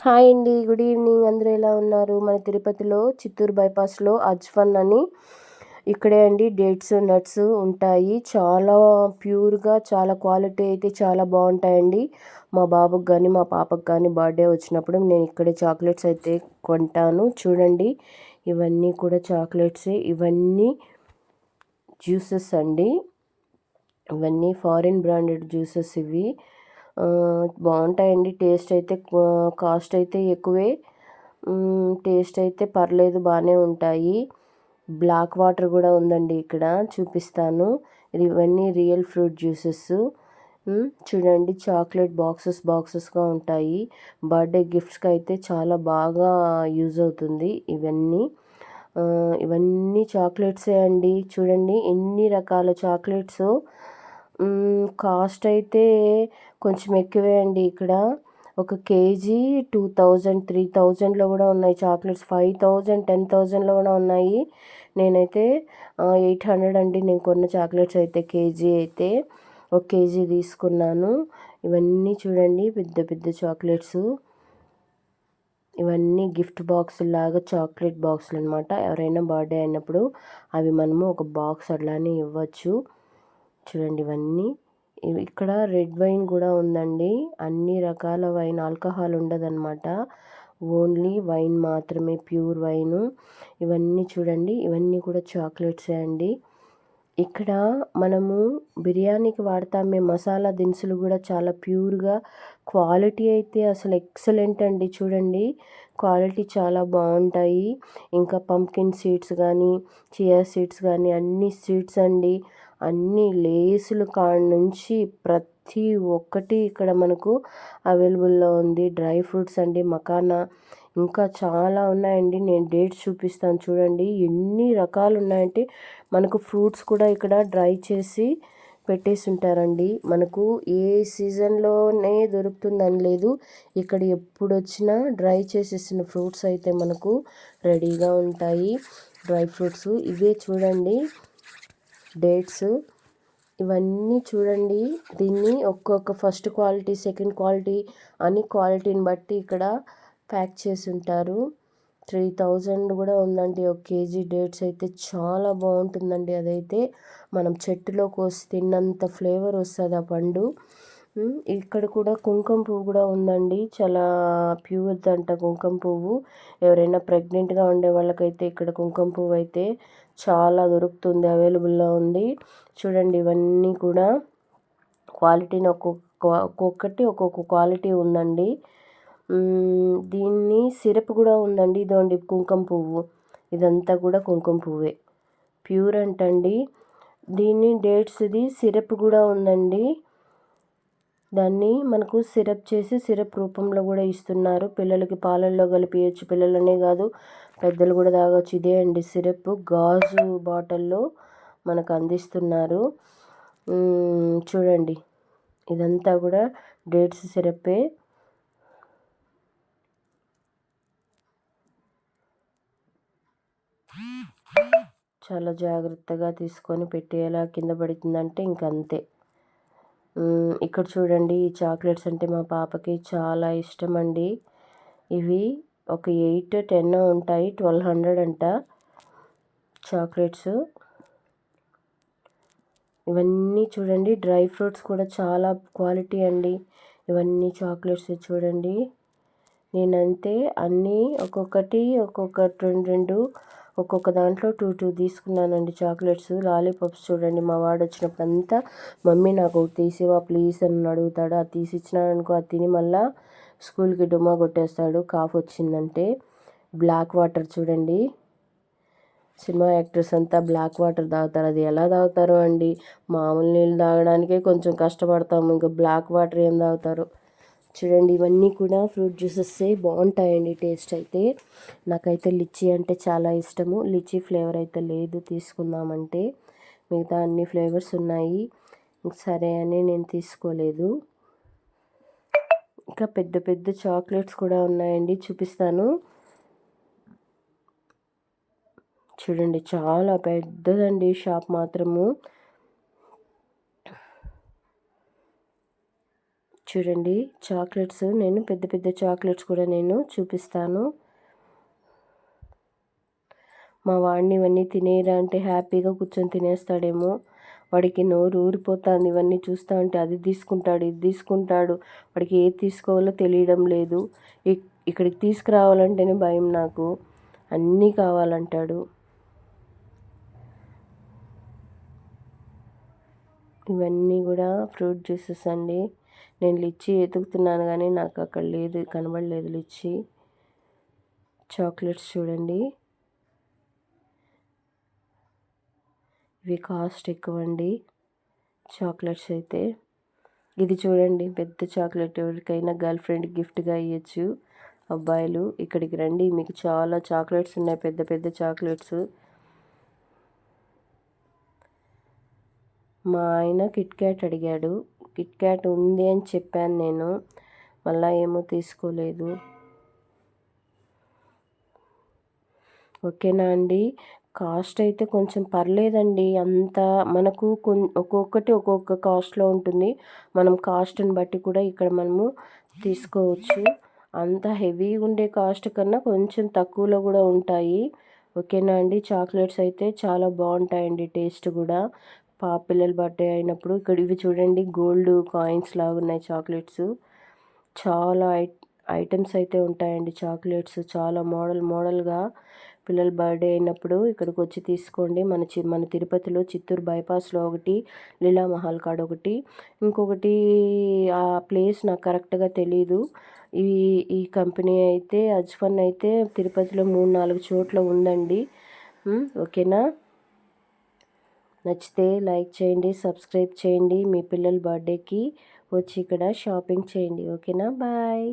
Hi అండి good evening. అందరూ ఎలా ఉన్నారు? మన తిరుపతిలో చిత్తూరు బైపాస్లో అజ్ఫన్ అని ఇక్కడే అండి డేట్స్ నట్స్ ఉంటాయి. చాలా ప్యూర్గా చాలా క్వాలిటీ అయితే చాలా బాగుంటాయండి. మా బాబుకి కానీ మా పాపకు కానీ బర్త్డే వచ్చినప్పుడు నేను ఇక్కడే చాక్లెట్స్ అయితే కొంటాను. చూడండి ఇవన్నీ కూడా చాక్లెట్సే. ఇవన్నీ జ్యూసెస్ అండి. ఇవన్నీ ఫారిన్ బ్రాండెడ్ జ్యూసెస్ ఇవి. బాగుంటాయండి. టేస్ట్ అయితే కాస్ట్ అయితే ఎక్కువే. టేస్ట్ అయితే పర్లేదు బాగానే ఉంటాయి. బ్లాక్ వాటర్ కూడా ఉందండి ఇక్కడ చూపిస్తాను. ఇవన్నీ రియల్ ఫ్రూట్ జ్యూసెస్. చూడండి చాక్లెట్ బాక్సెస్ బాక్సెస్గా ఉంటాయి. బర్త్డే గిఫ్ట్స్కి అయితే చాలా బాగా యూజ్ అవుతుంది ఇవన్నీ. ఇవన్నీ చాక్లెట్సే అండి. చూడండి ఎన్ని రకాల చాక్లెట్స్. కాస్ట్ అయితే కొంచెం ఎక్కువే అండి ఇక్కడ. ఒక కేజీ టూ థౌజండ్ త్రీ థౌజండ్లో కూడా ఉన్నాయి చాక్లెట్స్. ఫైవ్ థౌజండ్ టెన్ థౌజండ్లో కూడా ఉన్నాయి. నేనైతే ఎయిట్ హండ్రెడ్ అండి నేను కొన్న చాక్లెట్స్ అయితే కేజీ అయితే. ఒక కేజీ తీసుకున్నాను. ఇవన్నీ చూడండి పెద్ద పెద్ద చాక్లెట్స్. ఇవన్నీ గిఫ్ట్ బాక్స్ లాగా చాక్లెట్ బాక్సులు అనమాట ఎవరైనా బర్త్డే అయినప్పుడు అవి మనము ఒక బాక్స్ అట్లానే ఇవ్వచ్చు. చూడండి ఇవన్నీ. ఇక్కడ రెడ్ వైన్ కూడా ఉందండి. అన్ని రకాల వైన్ ఆల్కహాల్ ఉండదన్నమాట. ఓన్లీ వైన్ మాత్రమే ప్యూర్ వైన్. ఇవన్నీ చూడండి ఇవన్నీ కూడా చాక్లెట్సే అండి. ఇక్కడ మనము బిర్యానీకి వాడతామే మసాలా దినుసులు కూడా చాలా ప్యూర్గా. క్వాలిటీ అయితే అసలు ఎక్సలెంట్ అండి చూడండి. క్వాలిటీ చాలా బాగుంటాయి. ఇంకా పంకిన్ సీడ్స్ కానీ చియా సీడ్స్ కానీ అన్ని సీడ్స్ అండి. అన్ని లేసులు కాడ నుంచి ప్రతి ఒక్కటి ఇక్కడ మనకు అవైలబుల్లో ఉంది. డ్రై ఫ్రూట్స్ అండి మకానా ఇంకా చాలా ఉన్నాయండి. నేను డేట్స్ చూపిస్తాను చూడండి. ఎన్ని రకాలు ఉన్నాయంటే మనకు ఫ్రూట్స్ కూడా ఇక్కడ డ్రై చేసి పెట్టేసి ఉంటారండి మనకు ఏ సీజన్లోనే దొరుకుతుందని లేదు. ఇక్కడ ఎప్పుడు వచ్చినా డ్రై చేసేసిన ఫ్రూట్స్ అయితే మనకు రెడీగా ఉంటాయి. డ్రై ఫ్రూట్స్ ఇవే చూడండి. డేట్స్ ఇవన్నీ చూడండి. దీన్ని ఒక్కొక్క ఫస్ట్ క్వాలిటీ సెకండ్ క్వాలిటీ అని క్వాలిటీని బట్టి ఇక్కడ ప్యాక్ చేసి ఉంటారు త్రీ థౌజండ్ కూడా ఉందండి. ఒక కేజీ డేట్స్ అయితే చాలా బాగుంటుందండి అదైతే. మనం చెట్టులో కోసి తిన్నంత ఫ్లేవర్ వస్తుంది ఆ పండు. ఇక్కడ కూడా కుంకుమ పువ్వు కూడా ఉందండి. చాలా ప్యూర్ అంట కుంకుమ పువ్వు. ఎవరైనా ప్రెగ్నెంట్గా ఉండే వాళ్ళకైతే ఇక్కడ కుంకుమ పువ్వు అయితే చాలా దొరుకుతుంది అవైలబుల్లో ఉంది. చూడండి ఇవన్నీ కూడా క్వాలిటీని ఒక్కొక్క ఒక్కొక్కటి ఒక్కొక్క క్వాలిటీ ఉందండి. దీన్ని సిరప్ కూడా ఉందండి. ఇదండి కుంకుమ పువ్వు. ఇదంతా కూడా కుంకుమ పువ్వే. ప్యూర్ అంటండి. దీన్ని డేట్స్ది సిరప్ కూడా ఉందండి. దాన్ని మనకు సిరప్ చేసి సిరప్ రూపంలో కూడా ఇస్తున్నారు. పిల్లలకి పాలల్లో కలిపియచ్చు. పిల్లలనే కాదు పెద్దలు కూడా తాగొచ్చు. ఇదే అండి సిరప్. గాజు బాటిల్లో మనకు అందిస్తున్నారు. చూడండి. ఇదంతా కూడా డేట్స్ సిరప్పే. చాలా జాగ్రత్తగా తీసుకొని పెట్టేలా కింద పడుతుందంటే ఇంకంతే. ఇక్కడ చూడండి ఈ చాక్లెట్స్ అంటే మా పాపకి చాలా ఇష్టం అండి ఇవి ఒక ఎయిట్ టెన్ ఉంటాయి ట్వెల్వ్ హండ్రెడ్ అంట చాక్లెట్స్. ఇవన్నీ చూడండి డ్రై ఫ్రూట్స్ కూడా చాలా క్వాలిటీ అండి. ఇవన్నీ చాక్లెట్స్ చూడండి. నేనంతే అన్నీ ఒక్కొక్కటి ఒక్కొక్క రెండు రెండు ఒక్కొక్క దాంట్లో టూ టూ తీసుకున్నానండి చాక్లెట్స్ లాలీపాప్స్ చూడండి. మా వాడు వచ్చినప్పుడు అంతా మమ్మీ నాకు ఒకటి తీసివా ప్లీజ్ అని అడుగుతాడు. అది తీసిచ్చినాననుకో అది తిని మళ్ళీ స్కూల్కి డుమా కొట్టేస్తాడు. కాఫ్ వచ్చిందంటే బ్లాక్ వాటర్ చూడండి. సినిమా యాక్టర్స్ అంతా బ్లాక్ వాటర్ తాగుతారు. అది ఎలా తాగుతారు అండి? మామూలు నీళ్ళు తాగడానికే కొంచెం కష్టపడతాము. ఇంకా బ్లాక్ వాటర్ ఏం తాగుతారు? చూడండి ఇవన్నీ కూడా ఫ్రూట్ జ్యూసెస్ బాగుంటాయండి టేస్ట్ అయితే. నాకైతే లిచీ అంటే చాలా ఇష్టము. లిచీ ఫ్లేవర్ అయితే లేదు తీసుకుందామంటే. మిగతా అన్ని ఫ్లేవర్స్ ఉన్నాయి. సరే అని నేను తీసుకోలేదు. ఇంకా పెద్ద పెద్ద చాక్లెట్స్ కూడా ఉన్నాయండి చూపిస్తాను. చూడండి చాలా పెద్దదండి షాప్ మాత్రము. చూడండి చాక్లెట్స్. నేను పెద్ద పెద్ద చాక్లెట్స్ కూడా నేను చూపిస్తాను. మా వాడిని ఇవన్నీ తినేరా అంటే హ్యాపీగా కూర్చొని తినేస్తాడేమో. వాడికి నోరు ఊరిపోతుంది ఇవన్నీ చూస్తూ ఉంటే అది తీసుకుంటాడు ఇది తీసుకుంటాడు. వాడికి ఏది తీసుకోవాలో తెలియడం లేదు. ఇక్కడికి తీసుకురావాలంటేనే భయం నాకు. అన్నీ కావాలంటాడు. ఇవన్నీ కూడా ఫ్రూట్ జ్యూసెస్ అండి. నేను లిచ్చి ఎతుకుతున్నాను కానీ నాకు అక్కడ లేదు కనబడలేదు లిచ్చి. చాక్లెట్స్ చూడండి. ఇవి కాస్ట్ ఎక్కువ అండి చాక్లెట్స్ అయితే. ఇది చూడండి పెద్ద చాక్లెట్ ఎవరికైనా గర్ల్ ఫ్రెండ్ గిఫ్ట్గా ఇవ్వచ్చు అబ్బాయిలు ఇక్కడికి రండి. మీకు చాలా చాక్లెట్స్ ఉన్నాయి పెద్ద పెద్ద చాక్లెట్స్. మా ఆయన కిట్ క్యాట్ అడిగాడు. కిట్ క్యాట్ ఉంది అని చెప్పాను నేను. మళ్ళా ఏమో తీసుకోలేదు. ఓకేనా అండి? కాస్ట్ అయితే కొంచెం పర్లేదండి. అంత మనకు కొన్ ఒక్కొక్కటి ఒక్కొక్క కాస్ట్లో ఉంటుంది. మనం కాస్ట్ని బట్టి కూడా ఇక్కడ మనము తీసుకోవచ్చు. అంత హెవీ ఉండే కాస్ట్ కన్నా కొంచెం తక్కువలో కూడా ఉంటాయి. ఓకేనా అండి? చాక్లెట్స్ అయితే చాలా బాగుంటాయండి టేస్ట్ కూడా. పా పిల్లల బర్త్డే అయినప్పుడు ఇక్కడ ఇవి చూడండి గోల్డ్ కాయిన్స్ లాగా ఉన్నాయి చాక్లెట్స్. చాలా ఐ ఐటమ్స్ అయితే ఉంటాయండి చాక్లెట్స్. చాలా మోడల్ మోడల్గా పిల్లల బర్త్డే అయినప్పుడు ఇక్కడికి వచ్చి తీసుకోండి. మన చి మన తిరుపతిలో చిత్తూరు బైపాస్లో ఒకటి లీలా మహల్ కాడ ఒకటి. ఇంకొకటి ఆ ప్లేస్ నాకు కరెక్ట్గా తెలీదు. ఈ ఈ కంపెనీ అయితే అజ్ఫన్ అయితే తిరుపతిలో మూడు నాలుగు చోట్ల ఉందండి. ఓకేనా? నచ్చితే లైక్ చేయండి సబ్స్క్రైబ్ చేయండి. మీ పిల్లల బర్త్డేకి వచ్చి ఇక్కడ షాపింగ్ చేయండి. ఓకేనా? బాయ్.